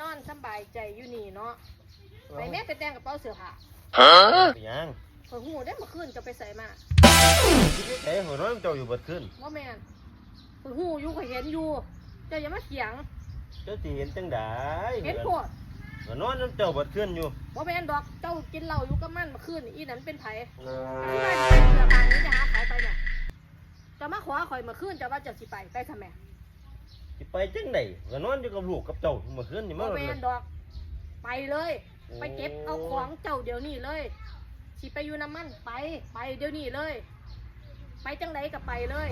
นอนสำบายใจอยู่นี่เนาะไปแม่ไปแต่งกระเป๋าเสื้อผ้าไปยังข่อยหูได้เมื่อคืนจะไปใส่มาเอ้หัวน้อยเจ้าอยู่เบิดขึ้นว่าแม่นข่อยหูอยู่ข่อยเห็นอยู่เจ้าอย่ามาเถียงเจ้าสิเห็นจังไดเห็นโพดหัวนอนน้ำเจ้าเบิดขึ้นอยู่ว่าแม่นดอกเจ้ากินเหล้าอยู่กับมันเมื่อคืนนี่อีนั้นเป็นไผที่บ้านนี่เสื้อผ้านี้จะหาขายไปเนี่ยเจะมาขอข่อยเมื่อคืนเจะว่าเจ้าสิไปไปทำไม สิไปจังไดหัวนอนอยู่กับลูกกับเจ้าเมื่อคืนนี่มาว่าเลยแม่นดอก ไปเลยไปเก็บเอาของเจ้าเดี๋ยวนี้เลยสิไปอยู่น้ำมันไป ไปเดี๋ยวนี้เลย ไปจังไดก็ไปเลย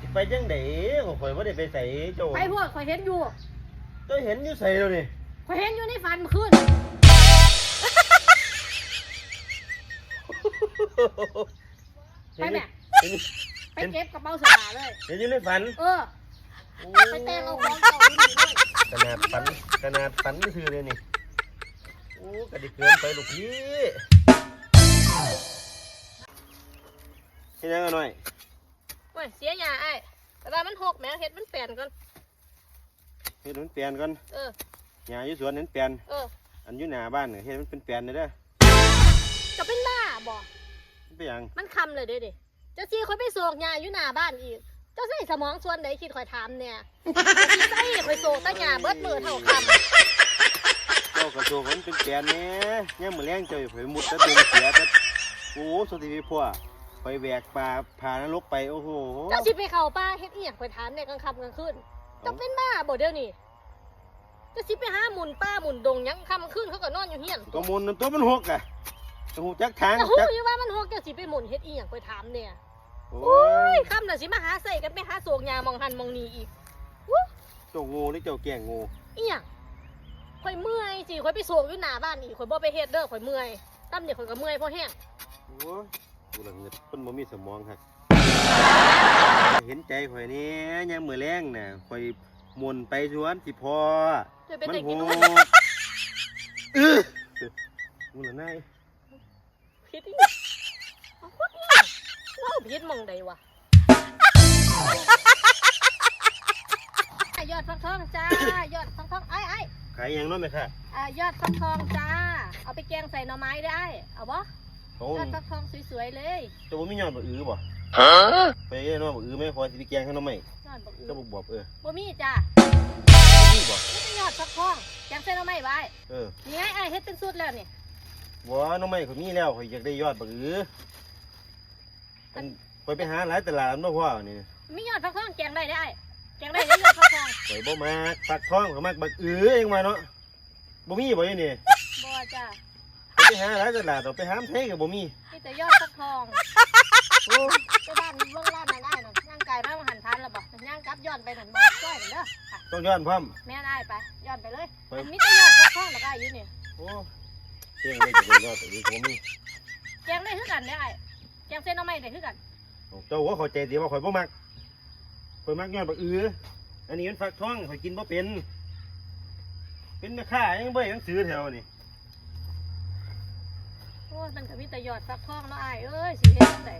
สิไปจังไดข่อยบ่ได้ไปใส่เจ้าไปพวกข่อยเห็นอยู่เจ้าเห็นอยู่ใส่แล้วนี่ข่อยเห็นอยู่ในฝันเมื่อคืนไปแม่เห็นอยู่ไปเก็บกระเป๋าเสื้อผ้าเลย เห็นอยู่ในฝัน เออ ไปแต่งเอาของเจ้าอยู่นี่เลยขนาดฝันขนาดฝันนี่คือเลยนี่โอ้กระดิกเกินไปลูกพี่เฮ็ดยังกันหน่อยโอ้ยเสียหยาไอ้แต่ว่ามันหกแหม่เห็ดมันเปลี่ยนก่อน เฮ็ดมันเปลี่ยนก่อนเออ หญ้าอยู่สวนเห็นเปลี่ยนเอออันอยู่หน้าบ้านน่ะเฮ็ดมันเป็นเปลี่ยนเลยเด้อจะเป็นบ้าบ่ มันเป็นหยังมันคำเลยเด้ดิเจ้าซีข่อยไปโศกหยาอยู่หน้าบ้านอีก เจ้าใส่สมองส่วนไหนคิดข่อยถามเนี่ยเจ้าสิใส่ข่อยโศกตั้งหยาเบิดมือเท่าคเจ้ากระโจกมันเป็นเปลี่ยนแหน่ย่ามมื้อแรงเจ้าอย่าไปมุดตะดงเสียตะโอ้สติวิพ่อไปแบกปลาผ่านรกไปโอ้โหำเจ้าสิไปเข้าป่าเฮ็ดอีหยังข่อยถามเนี่ยกลางค่ำกลางคืนเจ้าเป็นบ้าบ่เดี๋ยวนี้เจ้าสิไปหาหมุนป้าหมุนดงหยังค่ำคืนเขาก็นอนอยู่เฮียนก็มุนนั่นตัวมันหกอะจะหูจักทางแต่ฮู้จักอยู่ว่ามันหกเจ้าสิไปหมุนเฮ็ดอีหยังข่อยถามเนี่ยโอ้โอ้ยยคำน่ะสิมาหาใส่กันไปหาโศกหยามองหันมองนี่อีกเจ้างูนี่เจ้าแก่งงูอีหยังข่อยเมื่อยสิข่อยไปโศกอยู่หน้าบ้านอีกข่อยบ่ไปเฮ็ดเด้อข่อยเมื่อยตั้มเนี่ยข่อยก็เมื่อยเพราะแห้งโอ้ยกูละเงิดเพิ่นบ่มีสมองครับเห็นใจข่อยนี่ยามมื้อแรงน่ะข่อยมนไปสวนสิพอจะเป็นมันเด็กโหกินนมกเออกูละนาย พิษอีหยังเอาพวกอีหยัง เล่าพิษมองใดวะยอดฟักทองจ้ายอดฟักทองไอ้ไอ้ขายหยังเนาะแม่ค่ะอ่ายอดฟักทองจ้า เอาไปแกงใส่หน่อไม้ได้ เอาบ่โอ้ยอดฟักทองสวยๆเลยเจ้าบ่มียอดบ่อื้อบ่ไปเอ้ยเนาะบ่อื้อแม่พอสิไปแกงให้น้องใหม่ยอดบักอืเจ้าอบ่บอกเออบ่มีจ้ามีบ่นี่เป็นยอดฟักทองแกงใส่หน่อไม้ไว้เออนี่ไงไอ้เฮ็ดเป็นสูตรแล้วนี่บ่น้องใหม่ข่อยมีแล้วข่อยอยากได้ยอดบ่อื้อ อันข่อยไปหาหลายตลาดมันบ่พอนี่มียอดฟักทองแกงได้ได้ไอ้แกงได้ได้ยอดฟักทองข่อยบ่มักปักท้องข่อยมักบักอื้อเองว่าเนาะบ่มีบ่อยู่นี่บ่จ้าข่อยไปหาหลายตลาดเอาไปหามไทยก็บ่มีมีแต่ยอดฟักทองโอ้เจ้าบ้านเบื้องล่างนั่นได้นั่นย่างไก่มามาหันทานแล้วบ่ย่างกลับย้อนไปนั่นบ่ก้อยนั่นเด้ออะต้องย้อนพร้อมแม่นอ้ายไปย้อนไปเลยไปอันนี้จะยอดฟักทองแล้วก็อยู่นี่โอ้เก่งเลยจะเป็นยอดแต่ดีกว่ามีแกงได้คือกันเด้ออ้ายแก งเส้นหน่อไม้ได้คือกันเจ้าว่าเข้าใจดีว่าข่อยบ่มักข่อยมักยอดบักอื้ออันนี้มันฟักท้องข่อยกินบ่เป็น เป็นแม่ค้ายังบ่ได้หนังสือแถวนี่โอ้ยมันก็มีแต่ยอดฟักทองเนาะอ้ายเอ้ยสิเฮ็ดจังได๋